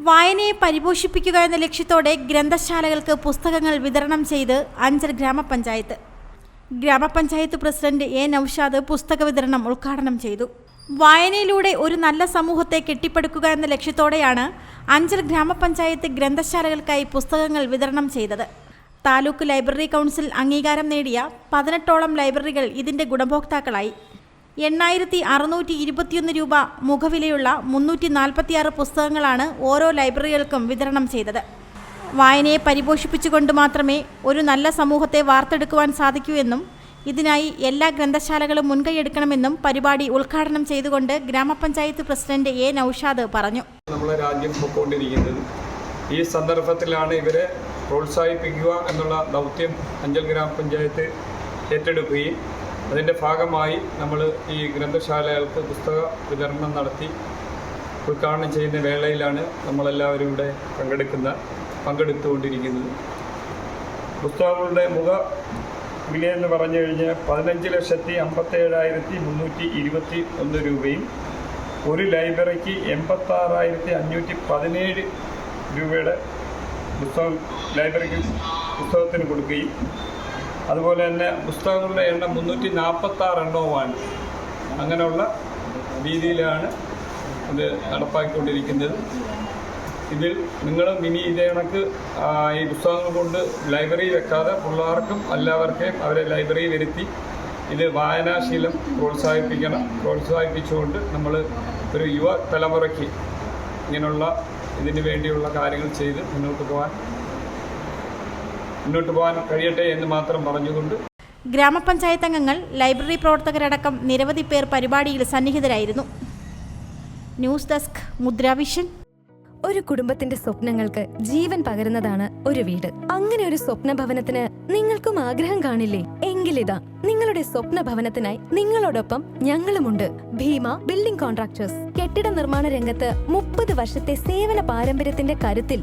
വായനയെ പരിപോഷിപ്പിക്കുക എന്ന ലക്ഷ്യത്തോടെ ഗ്രന്ഥശാലകൾക്ക് പുസ്തകങ്ങൾ വിതരണം ചെയ്ത് അഞ്ചൽ ഗ്രാമപഞ്ചായത്ത്. ഗ്രാമപഞ്ചായത്ത് പ്രസിഡന്റ് എ നൌഷാദ് പുസ്തക വിതരണം ഉദ്ഘാടനം ചെയ്തു. വായനയിലൂടെ ഒരു നല്ല സമൂഹത്തെ കെട്ടിപ്പടുക്കുക എന്ന ലക്ഷ്യത്തോടെയാണ് അഞ്ചൽ ഗ്രാമപഞ്ചായത്ത് ഗ്രന്ഥശാലകൾക്കായി പുസ്തകങ്ങൾ വിതരണം ചെയ്തത്. താലൂക്ക് ലൈബ്രറി കൗൺസിൽ അംഗീകാരം നേടിയ പതിനെട്ടോളം ലൈബ്രറികൾ ഇതിന്റെ ഗുണഭോക്താക്കളായി. എണ്ണായിരത്തി അറുന്നൂറ്റി ഇരുപത്തിയൊന്ന് രൂപ മുഖവിലയുള്ള മുന്നൂറ്റി നാൽപ്പത്തിയാറ് പുസ്തകങ്ങളാണ് ഓരോ ലൈബ്രറികൾക്കും വിതരണം ചെയ്തത്. വായനയെ പരിപോഷിപ്പിച്ചുകൊണ്ട് മാത്രമേ ഒരു നല്ല സമൂഹത്തെ വാർത്തെടുക്കുവാൻ സാധിക്കൂ എന്നും ഇതിനായി എല്ലാ ഗ്രന്ഥശാലകളും മുൻകൈയെടുക്കണമെന്നും പരിപാടി ഉദ്ഘാടനം ചെയ്തുകൊണ്ട് ഗ്രാമപഞ്ചായത്ത് പ്രസിഡന്റ് എ. നൌഷാദ് പറഞ്ഞു. നമ്മളെ രാജ്യം ഈ സന്ദർഭത്തിലാണ് ഇവരെ പ്രോത്സാഹിപ്പിക്കുക എന്നുള്ള ദൗത്യം അഞ്ചൽ ഗ്രാമപഞ്ചായത്ത് ഏറ്റെടുക്കുകയും അതിന്റെ ഭാഗമായി നമ്മൾ ഈ ഗ്രന്ഥശാലകൾക്ക് പുസ്തക വിതരണം നടത്തി ഉദ്ഘാടനം ചെയ്യുന്ന വേളയിലാണ് നമ്മളെല്ലാവരും ഇവിടെ പങ്കെടുക്കുന്ന പങ്കെടുത്തുകൊണ്ടിരിക്കുന്നത്. പുസ്തകങ്ങളുടെ മുഖ വില എന്ന് പറഞ്ഞു കഴിഞ്ഞാൽ പതിനഞ്ച് ലക്ഷത്തി അമ്പത്തേഴായിരത്തി മുന്നൂറ്റി ഇരുപത്തി ഒന്ന് രൂപയും ഒരു ലൈബ്രറിക്ക് എൺപത്താറായിരത്തി അഞ്ഞൂറ്റി പതിനേഴ് രൂപയുടെ പുസ്തകം ലൈബ്രറിക്ക് പുസ്തകത്തിന് കൊടുക്കുകയും അതുപോലെ തന്നെ പുസ്തകങ്ങളുടെ എണ്ണം മുന്നൂറ്റി നാൽപ്പത്താറ് എണ്ണവുമാണ്. അങ്ങനെയുള്ള രീതിയിലാണ് ഇത് നടപ്പാക്കിക്കൊണ്ടിരിക്കുന്നത്. ഇതിൽ നിങ്ങൾ മിനി ഇതേ കണക്ക് ഈ പുസ്തകങ്ങൾ കൊണ്ട് ലൈബ്രറി വെക്കാതെ പിള്ളേർക്കും എല്ലാവർക്കും അവരെ ലൈബ്രറി വരുത്തി ഇത് വായനാശീലം പ്രോത്സാഹിപ്പിക്കണം പ്രോത്സാഹിപ്പിച്ചുകൊണ്ട് നമ്മൾ ഒരു യുവ തലമുറയ്ക്ക് ഇങ്ങനെയുള്ള ഇതിന് വേണ്ടിയുള്ള കാര്യങ്ങൾ ചെയ്ത് മുന്നോട്ട് പോകാൻ മുന്നോട്ട് പോകാൻ കഴിയട്ടെ എന്ന് മാത്രം പറഞ്ഞുകൊണ്ട് ഗ്രാമപഞ്ചായത്ത് അംഗങ്ങൾ ലൈബ്രറി പ്രവർത്തകരടക്കം നിരവധി പേർ പരിപാടിയിൽ സന്നിഹിതരായിരുന്നു. ന്യൂസ് ഡെസ്ക് മുദ്രാവിഷൻ ഒരു കുടുംബത്തിന്റെ സ്വപ്നങ്ങൾക്ക് ജീവൻ പകരുന്നതാണ് ഒരു വീട്. അങ്ങനെ ഒരു സ്വപ്ന ഭവനത്തിന് നിങ്ങൾക്കും ആഗ്രഹം കാണില്ലേ? എങ്കിലിതാ നിങ്ങളുടെ സ്വപ്ന ഭവനത്തിനായി നിങ്ങളോടൊപ്പം ഞങ്ങളുമുണ്ട്. Bhima building contractors. കെട്ടിട നിർമ്മാണ രംഗത്ത് മുപ്പത് വർഷത്തെ സേവന പാരമ്പര്യത്തിന്റെ കരുത്തിൽ